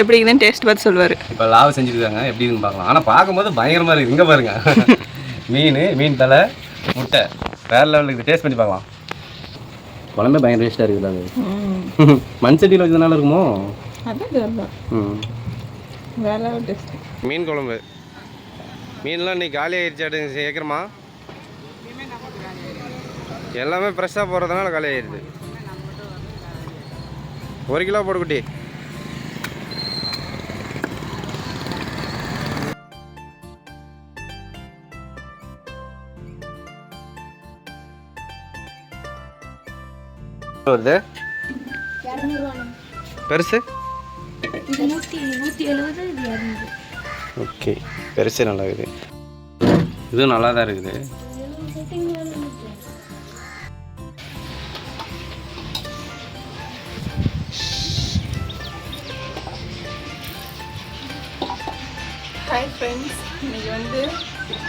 எப்படி இருக்குதுன்னு டேஸ்ட் பார்த்து சொல்லுவார் இப்போ லாவ் செஞ்சுருக்காங்க. எப்படி இருக்குன்னு பார்க்கலாம். ஆனால் பார்க்கும்போது பயங்கரமாக இருக்குது இங்கே பாருங்க. மீன் மீன் தலை முட்டை. வேறு லெவலுக்கு டேஸ்ட் பண்ணி பார்க்கலாம். குழம்பே பயங்கர டேஸ்ட்டாக இருக்குது அது? மண் சட்டியில் வச்சதுனால இருக்குமோ? மீன் குழம்பு. மீன்லாம் இன்னைக்கு காலி ஆயிடுச்சாடு கேட்குறமா எல்லாமே ஃப்ரெஷ்ஷாக போகிறதுனால காலி ஆயிடுது. ஒரு கிலோ போடு வருது? பெருசு? ஓகே. பெருசு நல்லா இருக்குது. இதுவும் நல்லா தான் இருக்குது. ஹாய் ஃப்ரெண்ட்ஸ் இன்னைக்கு வந்து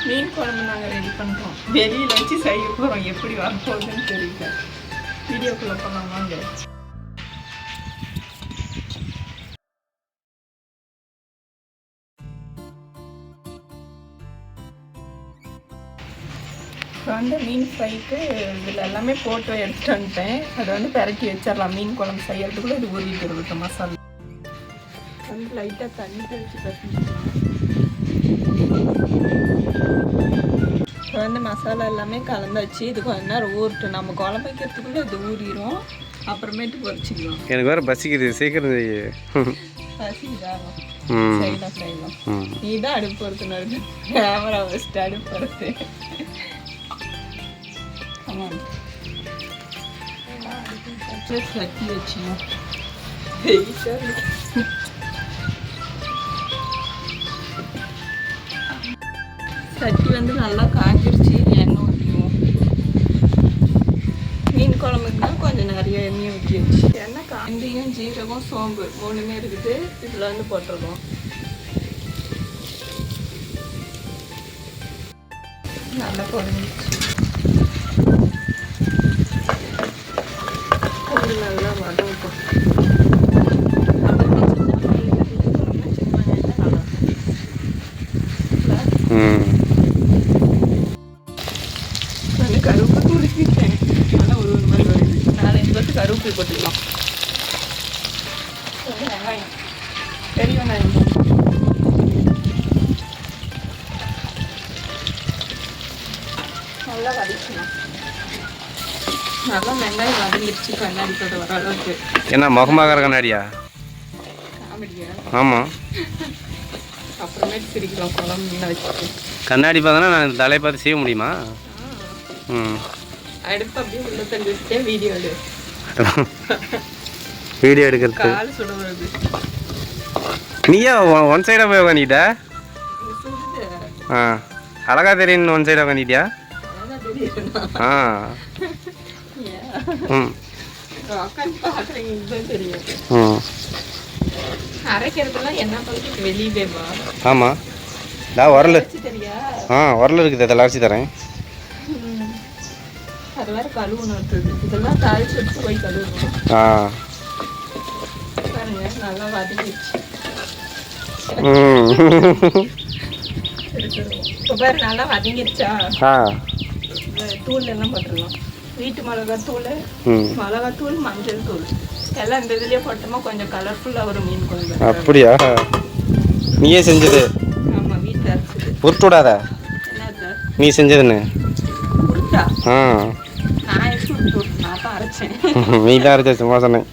மீன் குழம்பு நாங்கள் ரெடி பண்ணுறோம் வெளியில் வச்சு செய்ய போகிறோம் எப்படி வரப்போகுதுன்னு தெரியல. வீடியோக்குள்ளே போகலாம் வாங்க. இப்போ வந்து மீன் ஃப்ரைக்கு இதில் எல்லாமே போட்டு எடுத்துட்டு வந்துட்டேன். அதை வந்து பெரட்டி வச்சிடலாம். மீன் குழம்பு செய்யறதுக்குள்ளே இது ஊறிட்டு இருக்கு மசாலா. வந்து லைட்டாக தண்ணி தெளிச்சு பசங்க இப்போ வந்து மசாலா எல்லாமே கலந்தாச்சு இது கொஞ்ச நேரம் ஊறட்டும் நம்ம குழம்பு வைக்கிறதுக்குள்ளே இது ஊறிடும் அப்புறமேட்டு பொரிச்சிக்கலாம். எனக்கு வேறு பசிக்குது சீக்கிரம் பசிக்குதாகும் செய்யலாம் செய்யலாம். நீ தான் அடுப்பு பொறுத்து நடுது கேமரா வச்சுட்டு அடுப்பு பொறுத்து. ஆமாம் சட்டி வச்சுக்கணும் வெயிட்டாக இருக்கு சட்டி வந்து நல்லா காஞ்சிருச்சு எண்ணெய் ஜீரகம் சோம்பு மூணுமே இருக்குது. இதில் வந்து போட்டிருக்கோம். நல்லா குழஞ்சிச்சு நல்லா வதக்கணும். நல்லா வெங்காயம் வதங்கிடுச்சு கண்ணாடி போட்டு வர அளவுக்கு என்ன முகமாக கண்ணாடியா? ஆமாம் அப்புறமேட்டு சிரிக்கலாம் குழம்பு வச்சுட்டு. கண்ணாடி பார்த்தோன்னா நான் தலையை பார்த்து செய்ய முடியுமா? ம். அடுப்பு அப்படியே உள்ள தள்ளி வச்சுட்டே வீடியோ எடு. வீடியோ எடுக்கிறது கால் நீயா ஒன் சைடாக போய் உக்காந்துக்கிட்ட? ஆ. அழகா தெரியும் ஒன் சைடாக தெரியுதுண்ணா ஆ. ம். ம். அரைக்கிறதுலாம் என்ன ஆமாம் டா உரல் ஆ உரல் இருக்குது. அதில் அரைச்சி தரேன். ம். அது வேற கழுவணும் இருக்குது இதெல்லாம் தாளிச்சு வச்சு போய் கழுவணும். ஆ. பாருங்க நல்லா வதங்கிடுச்சு. ம். சரி சரி. இப்போ பாரு நல்லா வதங்கிடுச்சா? ஆ. தூள் எல்லாம் போட்டுடலாம் வீட்டு மிளகாய் தூள் ம். மிளகாய் தூள் மஞ்சள் தூள். எல்லாம் இந்த இதுலயே போட்டோமா கொஞ்சம் கலர்ஃபுல்லாக வரும் மீன் குழம்பு. அப்படியா? நீயே செஞ்சது. ஆமா வீட்டில் அரைச்சது. உருட்டு விடாத நீ செஞ்சதுன்னு. உருட்டா? ஆ. நான் எப்படி உருட்டு? விட்டு நான் தான் அரைச்சேன். நீ தான் அரைச்ச சும்மா சொன்னேன்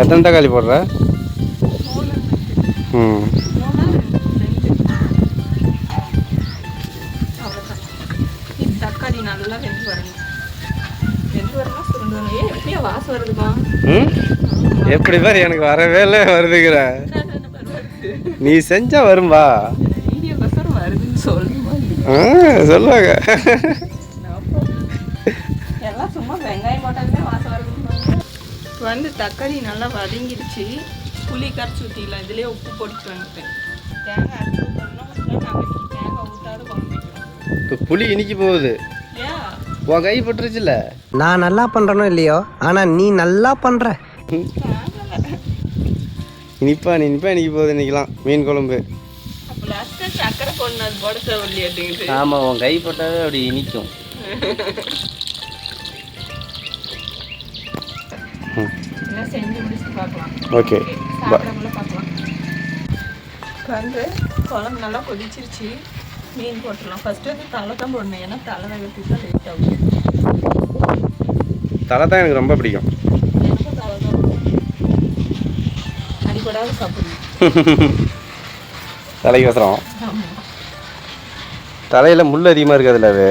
எத்தனை தக்காளி போடுற? தக்காளி நல்லா வெந்து வரணும். வெந்து வரணும் சுருண்டு வரணும். ஏன் எப்படியா வாசம் வருதுமா எப்படி பாரு எனக்கு வரவே இல்லை வருதுங்கிற. நீ செஞ்சா வரும்பா. சொல்லுவாங்க. எல்லாம் சும்மா வெங்காயம் போட்டாலுமே வாசம் வருதுன்னு வந்து தக்காளி நல்லா வதங்கிடுச்சு. புளி கரைச்சி ஊற்றிக்கலாம் இதுலேயே உப்பு போட்டு வந்துட்டேன். தேங்காய் அரைச்சி ஊற்றணும் நாங்கள் தேங்காய் ஊற்றாத குழம்பு வைக்கிறோம் இப்போ புளி இனிக்கி போகுது. உன் கை பட்டுருச்சுல்ல நான் நல்லா பண்றேனோ இல்லையோ? ஆனா நீ நல்லா பண்ற. இனிப்பா இனிப்பா இன்னைக்கு போகுது இன்னைக்கெல்லாம் மீன் குழம்பு. ஆமாம் உன் கை பட்டாவே அப்படி இனிக்கும். என்ன செஞ்சு முடிச்சு பார்க்கலாம். ஓகே. சாப்பிடக்குள்ள பார்க்கலாம். இப்போ வந்து குழம்பு நல்லா கொதிச்சிருச்சு. மீன் போட்டுடலாம். ஃபஸ்ட்டு வந்து தலை தான் போடணும். ஏன்னா தலை வேகத்துக்கு தான் லேட் ஆகும். தலை தான் எனக்கு ரொம்ப பிடிக்கும். எனக்கும் தலை தான் அடிப்படாத சாப்பிடணும். தலைக்கு வசரம் தலையில் முள் அதிகமாக இருக்காதுல்ல அது?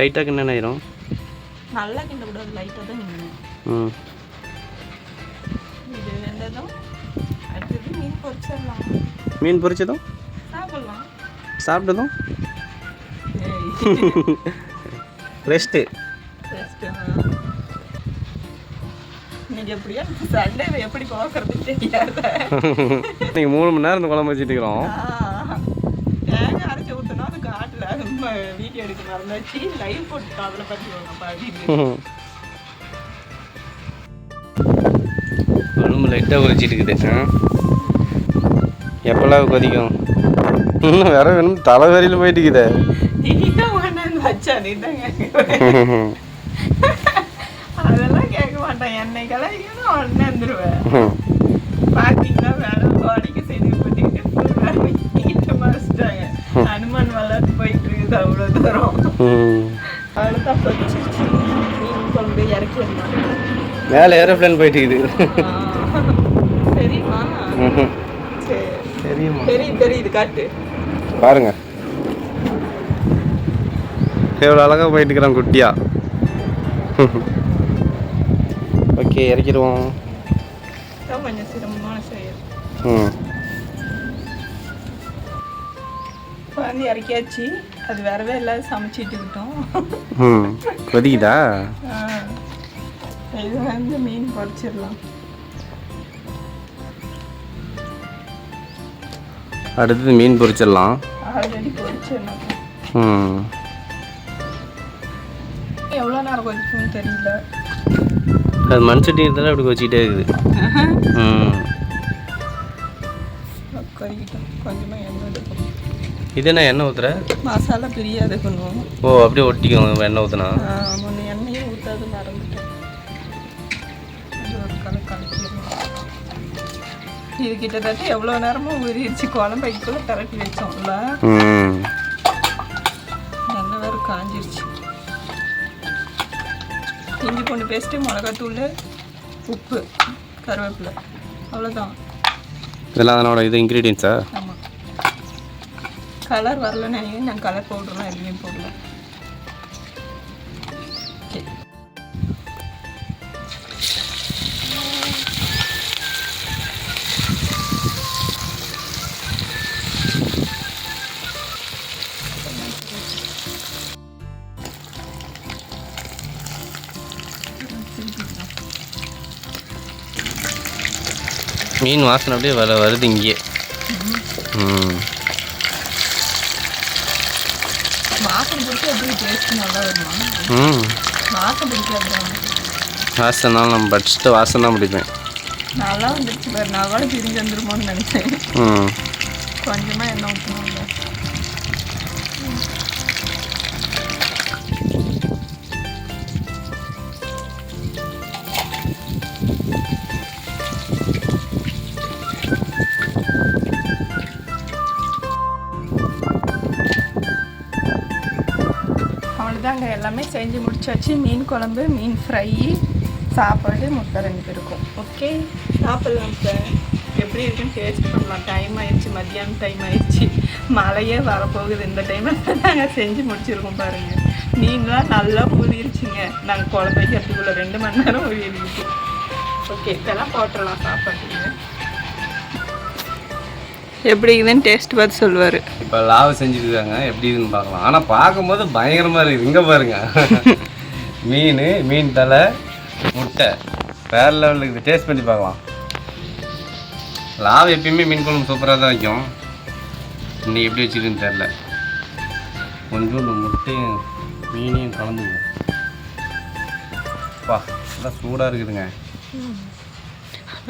டைட்டாக என்ன ஆயிரும். நல்லா கிண்டக்கூடாது லைட்டாக தான் கிண்டணும் ம். இது வெந்ததும் அடுத்தது மீன் பொரிச்சிடலாம். மீன் பொரிச்சதும்? சாப்பிடலாம். சாப்பிட்டதும்? ரெஸ்ட்டு. இன்னைக்கு எப்படியா? சண்டே எப்படி பார்க்கறது தெரியாத. மூணு மணி நேரம் இந்த குழம்பு வச்சுட்டு இருக்கிறோம். அது காட்டில் வீடியோ எடுக்க மறந்தாச்சு லைவ் போட்டு அதில் பற்றி வாங்க அப்படின்னு. லைட்டாக கொதிச்சிட்டு இருக்குது? எப்பெல்லாம் கொதிக்கும்? இன்னும் வேற வேணும் தலை வரையில் போயிட்டு இருக்குதே. தான் அதெல்லாம் கேட்க மாட்டேன். என்னைக்கெல்லாம் இன்னும் ஒன்று வந்துடுவேன் பார்த்தீங்கன்னா வேலை பாடிக்கு செய்து பண்ணிக்கிட்டு நீட்டு மறைச்சிட்டாங்க ஹனுமான் வளர்த்து போயிட்டு இருக்குது அவ்வளோ தூரம். அவ்வளோதான் குழம்பு இறக்கி மேலே ஏரோப்ளேன் போயிட்டு இருக்குது தெரியுமா? சரி. தெரியுமா? தெரியுது தெரியுது காட்டு. பாருங்க. எவ்வளோ அழகாக போயிட்டு இருக்கிறான் குட்டியா. ஓகே இறக்கிடுவோம். தான் கொஞ்சம் சிரமமான செயல். ம். இப்போ வந்து இறக்கியாச்சு. அது வரவே இல்லாத சமைச்சிட்டு விட்டோம் ம் கொதிக்குதா. இது வந்து மீன் பொரிச்சிடலாம். அடுத்தது மீன் பொரிச்சிடலாம். ஆல்ரெடி பொரிச்சிடணும். ம். எவ்வளோ நேரம் கொதிக்கும்னு தெரியல. அது மண் சட்டி இருந்தாலும் அப்படி கொச்சிக்கிட்டே இருக்குது. கொஞ்சமாக எண்ணெய் இது என்ன எண்ணெய் ஊற்றுற மசாலா பிரியாத பண்ணுவோம். ஓ அப்படியே ஒட்டிக்கும் எண்ணெய் ஊற்றுனா முன்ன எண்ணெயும் ஊற்றாது மறந்துட்டேன். இது கிட்டத்தட்ட எவ்வளோ நேரமும் ஊறிடுச்சு குழம்பைக்குள்ளே திரட்டி வச்சோம்ல. ம். எண்ணெய் வேறு காஞ்சிருச்சு. இஞ்சி பூண்டு பேஸ்ட்டு மிளகாத்தூள் உப்பு கருவேப்பிலை. அவ்வளோதான் இதெல்லாம் அதனோட இது இன்க்ரீடியன்ஸா கலர் வரலன்னு நினைக்கிறேன். நான் கலர் பவுடர்லாம் எதுவுமே போடல. மீன் வாசனை அப்படியே வர வருது இங்கே ம். ம். வாசனை நம்ம படிச்சுட்டு வாசனை தான் பிடிப்பேன். நல்லா வந்துருச்சு நான் கூட பிரிஞ்சு வந்துருமோன்னு நினைச்சேன். ம். கொஞ்சமாக எண்ணெய் ஊற்றணும்ல நாங்கள் எல்லாமே செஞ்சு முடிச்சாச்சு. மீன் குழம்பு மீன் ஃப்ரை சாப்பாடு முட்டை ரெண்டு இருக்கும் ஓகே சாப்பிட்லாம் சார் எப்படி இருக்குன்னு டேஸ்ட் பண்ணலாம். டைம் ஆயிடுச்சு மத்தியானம் டைம் ஆயிடுச்சு. மழையே வரப்போகுது. இந்த டைமில் நாங்கள் செஞ்சு முடிச்சிருக்கோம் பாருங்கள் மீன்லாம் நல்லா ஊறிடுச்சுங்க நாங்கள் குழம்பு வைக்கிறதுக்குள்ளே ரெண்டு மணி நேரம் ஊறிடுச்சு ஓகே இதெல்லாம் போட்டுடலாம் சாப்பாட்டுக்கு. எப்படி இருக்குதுன்னு டேஸ்ட் பார்த்து சொல்லுவார். இப்போ லாவு செஞ்சுருக்காங்க எப்படி இருக்குன்னு பார்க்கலாம். ஆனால் பார்க்கும்போது பயங்கரமாக இருக்குது. இங்கே பாருங்க. மீன் மீன் தலை முட்டை. வேற லெவலுக்கு டேஸ்ட் பண்ணி பார்க்கலாம். லாவ் எப்பயுமே மீன் குழம்பு சூப்பராக தான் வைக்கும். இன்னைக்கு எப்படி வச்சுருக்குன்னு தெரில கொஞ்சோண்டு முட்டையும் மீனையும் கலந்துக்குவோம். பா நல்லா சூடாக இருக்குதுங்க.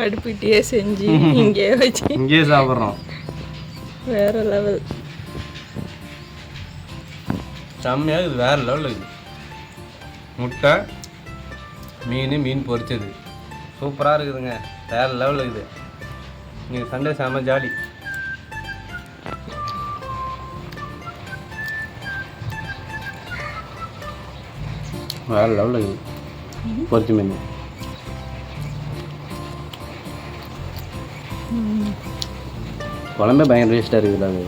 அடுப்புகிட்டே செஞ்சு இங்கே வச்சு. இங்கேயே சாப்பிட்றோம். வேற லெவல் செம்மையாக இது வேறு லெவலில் இருக்குது முட்டை மீன் மீன் பொரிச்சது சூப்பராக இருக்குதுங்க. வேறு லெவலில் இருக்குது நீங்கள் சண்டே செம்ம ஜாலி. வேறு லெவலில் இருக்குது பொரிச்ச மீன். குழம்பே பயங்கர டேஸ்ட்டாக இருக்குது அது.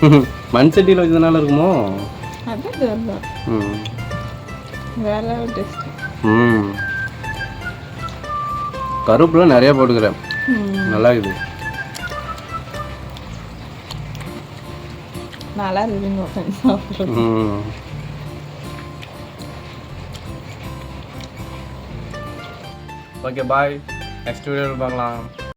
மண் சட்டியில் வச்சதுனால இருக்குமோ? ம். வேற ம். கருவேப்பிலாம் நிறையா போட்டுக்கிறேன். நல்லா இருக்குது. நல்லா இருக்குதுங்க உட்காந்து ஓகே பாய் நெக்ஸ்ட் வீடியோவில் பார்க்கலாம்.